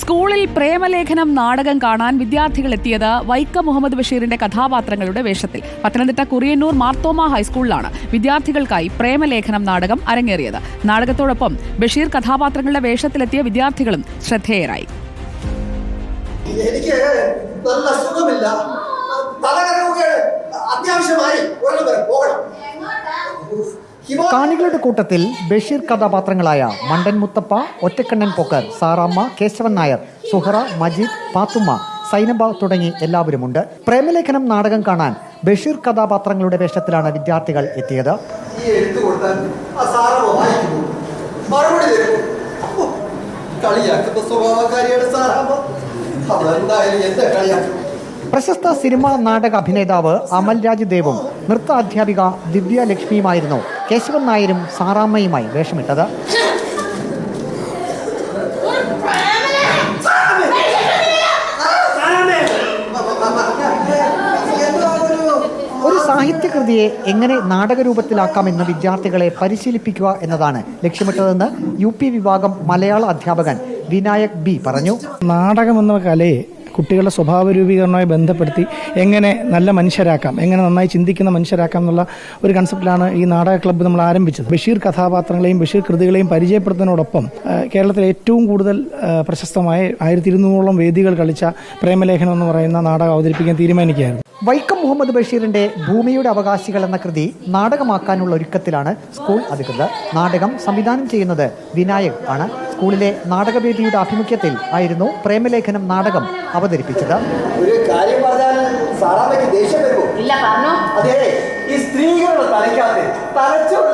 സ്കൂളിൽ പ്രേമലേഖനം നാടകം കാണാൻ വിദ്യാർത്ഥികൾ എത്തിയത് വൈക്കം മുഹമ്മദ് ബഷീറിന്റെ കഥാപാത്രങ്ങളുടെ വേഷത്തിൽ. പത്തനംതിട്ട കുറിയന്നൂർ മാർത്തോമ ഹൈസ്കൂളിലാണ് വിദ്യാർത്ഥികൾക്കായി പ്രേമലേഖനം നാടകം അരങ്ങേറിയത്. നാടകത്തോടൊപ്പം ബഷീർ കഥാപാത്രങ്ങളുടെ വേഷത്തിലെത്തിയ വിദ്യാർത്ഥികളും ശ്രദ്ധേയരായി. എനിക്ക് നല്ല സുഖമില്ല. അത്യാവശ്യമായി പോകണം. കാണികളുടെ കൂട്ടത്തിൽ ബഷീർ കഥാപാത്രങ്ങളായ മണ്ടൻ മുത്തപ്പ ഒറ്റക്കണ്ണൻ പൊക്കർ സാറാമ്മ കേശവൻ നായർ സുഹറ മജീദ് പാത്തുമ്മ സൈനബ തുടങ്ങി എല്ലാവരുമുണ്ട്. പ്രേമലേഖനം നാടകം കാണാൻ ബഷീർ കഥാപാത്രങ്ങളുടെ വേഷത്തിലാണ് വിദ്യാർത്ഥികൾ എത്തിയത്. പ്രശസ്ത സിനിമാ നാടക അഭിനേതാവ് അമൽ രാജ് ദേവും നൃത്ത അധ്യാപിക ദിവ്യ ലക്ഷ്മിയുമായിരുന്നു കേശവൻ നായരും സാറാമ്മയുമായി വേഷമിട്ടത് ഒരു സാഹിത്യകൃതിയെ എങ്ങനെ നാടകരൂപത്തിലാക്കാമെന്ന് വിദ്യാർത്ഥികളെ പരിശീലിപ്പിക്കുക എന്നതാണ് ലക്ഷ്യമിട്ടതെന്ന് യു പി വിഭാഗം മലയാള അധ്യാപകൻ വിനായക് ബി പറഞ്ഞു. നാടകം എന്ന കലയെ കുട്ടികളുടെ സ്വഭാവ രൂപീകരണവുമായി ബന്ധപ്പെടുത്തി എങ്ങനെ നല്ല മനുഷ്യരാക്കാം എങ്ങനെ നന്നായി ചിന്തിക്കുന്ന മനുഷ്യരാക്കാം എന്നുള്ള ഒരു കൺസെപ്റ്റിലാണ് ഈ നാടക ക്ലബ്ബ് നമ്മൾ ആരംഭിച്ചത്. ബഷീർ കഥാപാത്രങ്ങളെയും ബഷീർ കൃതികളെയും പരിചയപ്പെടുത്തുന്നതിനോടൊപ്പം കേരളത്തിലെ ഏറ്റവും കൂടുതൽ പ്രശസ്തമായ ആയിരത്തി ഇരുന്നൂറോളം വേദികൾ കളിച്ച പ്രേമലേഖനം എന്ന് പറയുന്ന നാടകം അവതരിപ്പിക്കാൻ തീരുമാനിക്കുകയായിരുന്നു. വൈക്കം മുഹമ്മദ് ബഷീറിന്റെ ഭൂമിയുടെ അവകാശികൾ എന്ന കൃതി നാടകമാക്കാനുള്ള ഒരുക്കത്തിലാണ് സ്കൂൾ അധികൃതർ. നാടകം സംവിധാനം ചെയ്യുന്നത് വിനായക് ആണ്. സ്കൂളിലെ നാടകവേദിയുടെ ആഭിമുഖ്യത്തിൽ ആയിരുന്നു പ്രേമലേഖനം നാടകം അവതരിപ്പിച്ചത്. ഒരു കാര്യം പറഞ്ഞാൽ സാറാമ്മയ്ക്ക് ദേഷ്യം വരുമോ? ഇല്ല പറഞ്ഞു. അതെ ഈ സ്ത്രീകളുടെ തലയ്ക്കകത്ത് തലച്ചോറില്ല